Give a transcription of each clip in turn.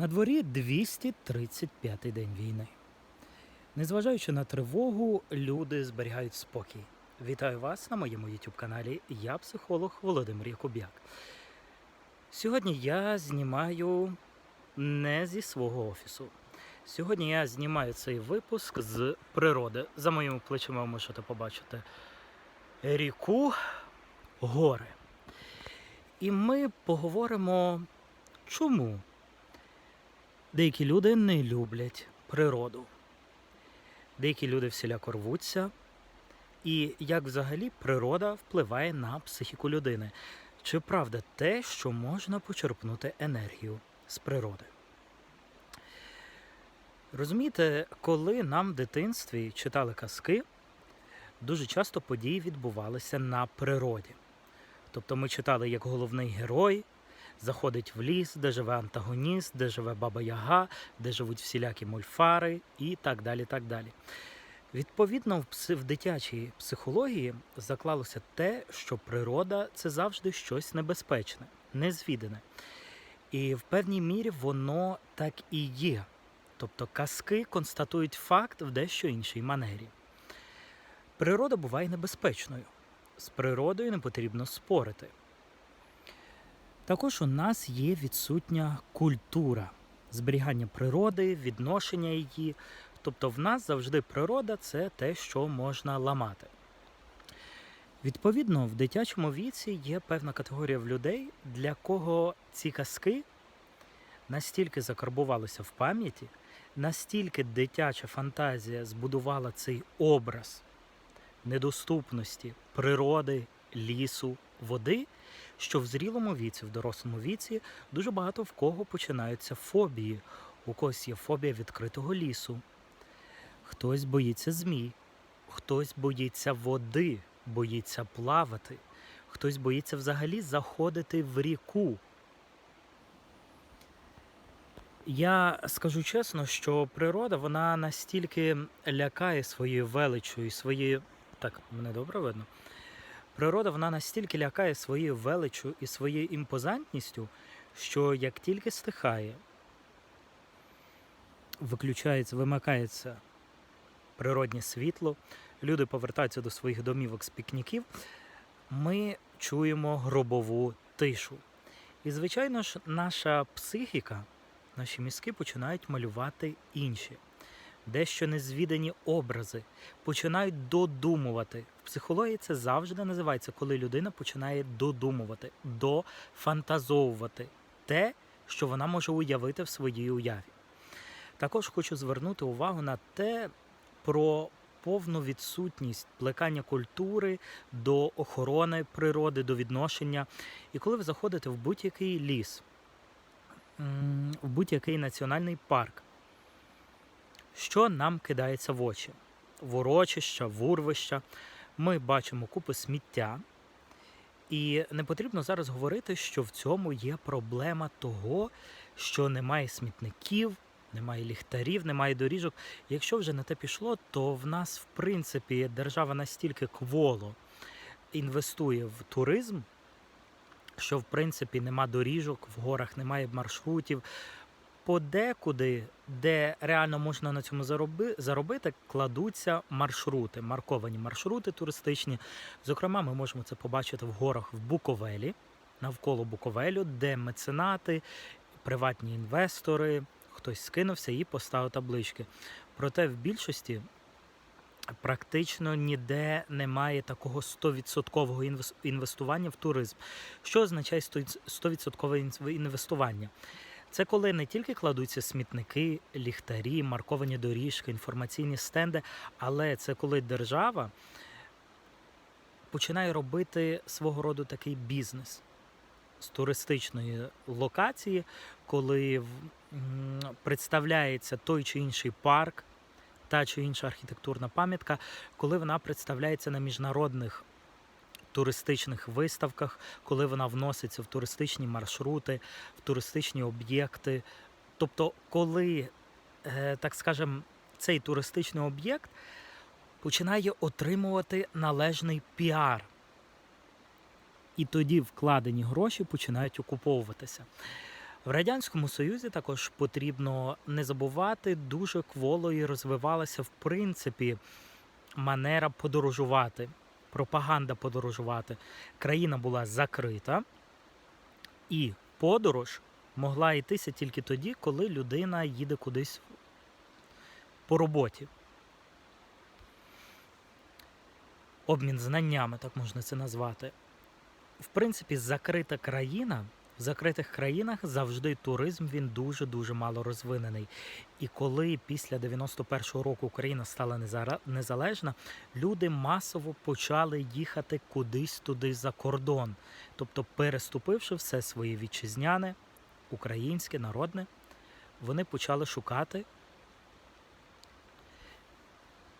На дворі 235-й день війни. Незважаючи на тривогу, люди зберігають спокій. Вітаю вас на моєму YouTube каналі. Я психолог Володимир Якуб'як. Сьогодні я знімаю не зі свого офісу. Сьогодні я знімаю цей випуск з природи. За моїми плечима ви можете побачити ріку, гори. І ми поговоримо, чому деякі люди не люблять природу. Деякі люди всіляко рвуться, і як взагалі природа впливає на психіку людини. Чи правда те, що можна почерпнути енергію з природи? Розумієте, коли нам в дитинстві читали казки, дуже часто події відбувалися на природі. Тобто ми читали, як головний герой заходить в ліс, де живе антагоніст, де живе баба Яга, де живуть всілякі мольфари і так далі. так далі. Відповідно, в дитячій психології заклалося те, що природа це завжди щось небезпечне, незвідане. І в певній мірі воно так і є. Тобто казки констатують факт в дещо іншій манері. Природа буває небезпечною. З природою не потрібно спорити. Також у нас є відсутня культура зберігання природи, відношення її. Тобто в нас завжди природа це те, що можна ламати. Відповідно, в дитячому віці є певна категорія в людей, для кого ці казки настільки закарбувалися в пам'яті, настільки дитяча фантазія збудувала цей образ недоступності природи, лісу, води, що в зрілому віці, в дорослому віці, дуже багато в кого починаються фобії. У когось є фобія відкритого лісу, хтось боїться змій, хтось боїться води, боїться плавати, хтось боїться взагалі заходити в ріку. Я скажу чесно, що природа вона настільки лякає своєю величою своєю. Так, мене добре видно. Природа вона настільки лякає своєю величю і своєю імпозантністю, що як тільки стихає, виключається, вимикається природнє світло, люди повертаються до своїх домівок з пікніків, ми чуємо гробову тишу. І, звичайно ж, наша психіка, наші мізки починають малювати інші, дещо незвідані образи, починають додумувати. В психології це завжди називається, коли людина починає додумувати, дофантазовувати те, що вона може уявити в своїй уяві. Також хочу звернути увагу на те, про повну відсутність плекання культури до охорони природи, до відношення. І коли ви заходите в будь-який ліс, в будь-який національний парк, що нам кидається в очі? В урочища, в урвища. Ми бачимо купи сміття. І не потрібно зараз говорити, що в цьому є проблема того, що немає смітників, немає ліхтарів, немає доріжок. Якщо вже на те пішло, то в нас, в принципі, держава настільки кволо інвестує в туризм, що в принципі нема доріжок, в горах немає маршрутів. Подекуди, де реально можна на цьому зароби, заробити, кладуться маршрути, марковані маршрути туристичні. Зокрема, ми можемо це побачити в горах в Буковелі, навколо Буковелю, де меценати, приватні інвестори, хтось скинувся і поставив таблички. Проте в більшості практично ніде немає такого 100% інвестування в туризм. Що означає 100% інвестування? Це коли не тільки кладуться смітники, ліхтарі, марковані доріжки, інформаційні стенди, але це коли держава починає робити свого роду такий бізнес з туристичної локації, коли представляється той чи інший парк, та чи інша архітектурна пам'ятка, коли вона представляється на міжнародних туристичних виставках, коли вона вноситься в туристичні маршрути, в туристичні об'єкти. Тобто, коли, е, так скажем, цей туристичний об'єкт починає отримувати належний піар. І тоді вкладені гроші починають окуповуватися. В Радянському Союзі також потрібно не забувати, дуже кволою розвивалася в принципі манера подорожувати, пропаганда подорожувати. Країна була закрита, і подорож могла йтися тільки тоді, коли людина їде кудись по роботі. Обмін знаннями, так можна це назвати. В принципі, закрита країна. В закритих країнах завжди туризм він дуже дуже мало розвинений. І коли після 91-го року Україна стала незалежна, люди масово почали їхати кудись туди за кордон, тобто переступивши все своє вітчизняне, українське, народне, вони почали шукати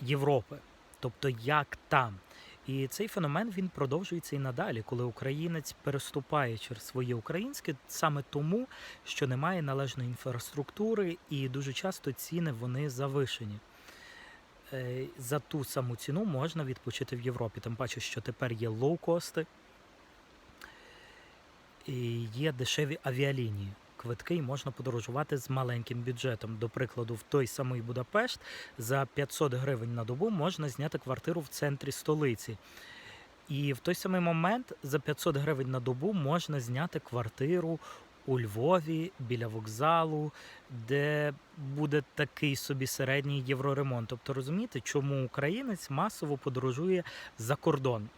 Європи, тобто як там. І цей феномен він продовжується і надалі, коли українець переступає через своє українське саме тому, що немає належної інфраструктури, і дуже часто ціни вони завишені. Е, За ту саму ціну можна відпочити в Європі. Тим паче, що тепер є лоукости і є дешеві авіалінії. Квитки і можна подорожувати з маленьким бюджетом. До прикладу, в той самий Будапешт за 500 гривень на добу можна зняти квартиру в центрі столиці. І в той самий момент за 500 гривень на добу можна зняти квартиру у Львові біля вокзалу, де буде такий собі середній євроремонт. Тобто розумієте, чому українець масово подорожує за кордон.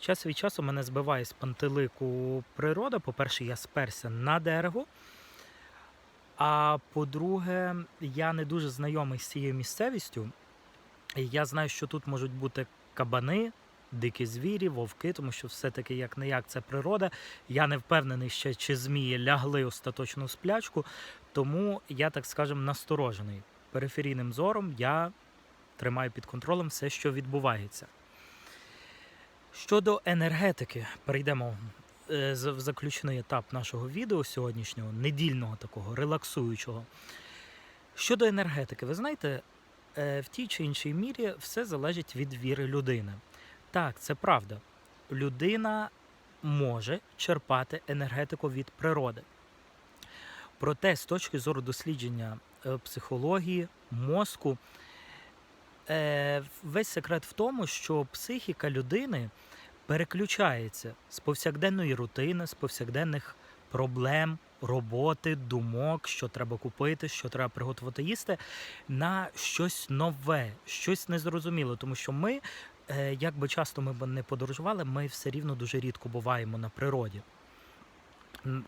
Час від часу мене збиває з пантелику природа. По-перше, я сперся на дерево. А по-друге, я не дуже знайомий з цією місцевістю. Я знаю, що тут можуть бути кабани, дикі звірі, вовки, тому що все-таки як не як це природа. Я не впевнений ще, чи змії лягли остаточно в сплячку, тому я, так скажем, насторожений. Периферійним зором я тримаю під контролем все, що відбувається. Щодо енергетики, перейдемо е, в заключний етап нашого відео сьогоднішнього, недільного такого, релаксуючого. Щодо енергетики, ви знаєте, е, в тій чи іншій мірі все залежить від віри людини. Так, це правда. Людина може черпати енергетику від природи. Проте, з точки зору дослідження е, психології, мозку, е, весь секрет в тому, що психіка людини переключається з повсякденної рутини, з повсякденних проблем, роботи, думок, що треба купити, що треба приготувати їсти, на щось нове, щось незрозуміле. Тому що ми, е, як би часто ми б не подорожували, ми все рівно дуже рідко буваємо на природі.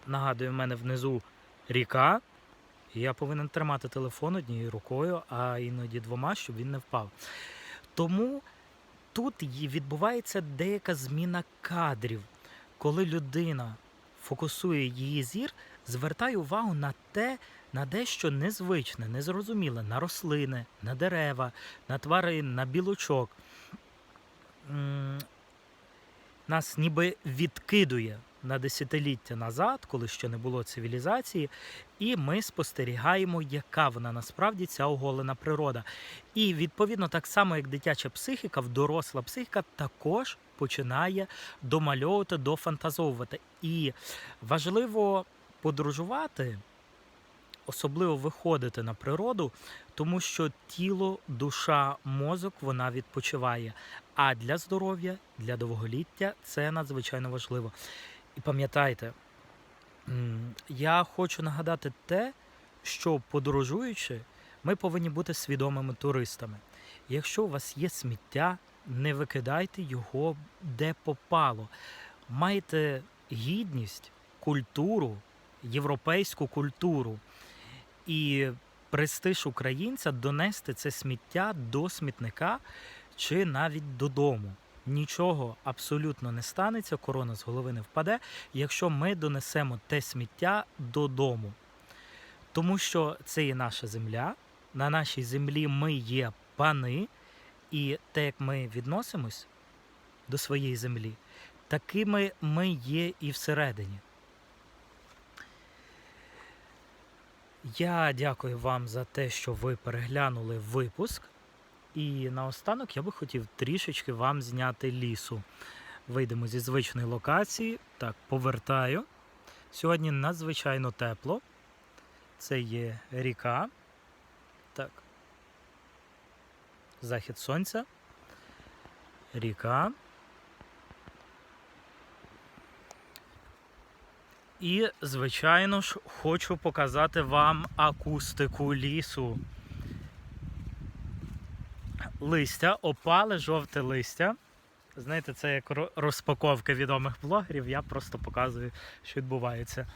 Нагадую, в мене внизу ріка, я повинен тримати телефон однією рукою, а іноді двома, щоб він не впав. Тому тут відбувається деяка зміна кадрів, коли людина фокусує її зір, звертає увагу на те, на дещо незвичне, незрозуміле, на рослини, на дерева, на тварин, на білочок. Нас ніби відкидує на десятиліття назад, коли ще не було цивілізації, і ми спостерігаємо, яка вона насправді ця оголена природа. І відповідно, так само як дитяча психіка, доросла психіка також починає домальовувати, дофантазовувати. І важливо подорожувати, особливо виходити на природу, тому що тіло, душа, мозок вона відпочиває. А для здоров'я, для довголіття це надзвичайно важливо. І пам'ятайте, я хочу нагадати те, що подорожуючи, ми повинні бути свідомими туристами. Якщо у вас є сміття, не викидайте його де попало. Майте гідність, культуру, європейську культуру і престиж українця донести це сміття до смітника чи навіть додому. Нічого абсолютно не станеться, корона з голови не впаде, якщо ми донесемо те сміття додому. Тому що це є наша земля, на нашій землі ми є пани, і те, як ми відносимось до своєї землі, такими ми є і всередині. Я дякую вам за те, що ви переглянули випуск. І наостанок я би хотів трішечки вам зняти лісу. Вийдемо зі звичної локації. Так, повертаю. Сьогодні надзвичайно тепло. Це є ріка. Так. Захід сонця. Ріка. І, звичайно ж, хочу показати вам акустику лісу. Листя, опале жовте листя. Знаєте, це як ро- розпаковка відомих блогерів. Я просто показую, що відбувається.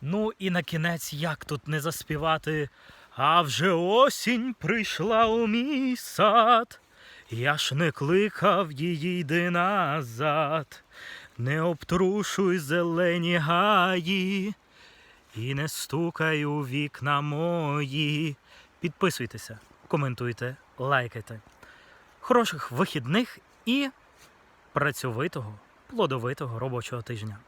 Ну і на кінець, як тут не заспівати. А вже осінь прийшла у мій сад. Я ж не кликав її йди назад. Не обтрушуй зелені гаї і не стукай у вікна мої. Підписуйтеся, коментуйте, лайкайте. Хороших вихідних і працьовитого, плодовитого робочого тижня.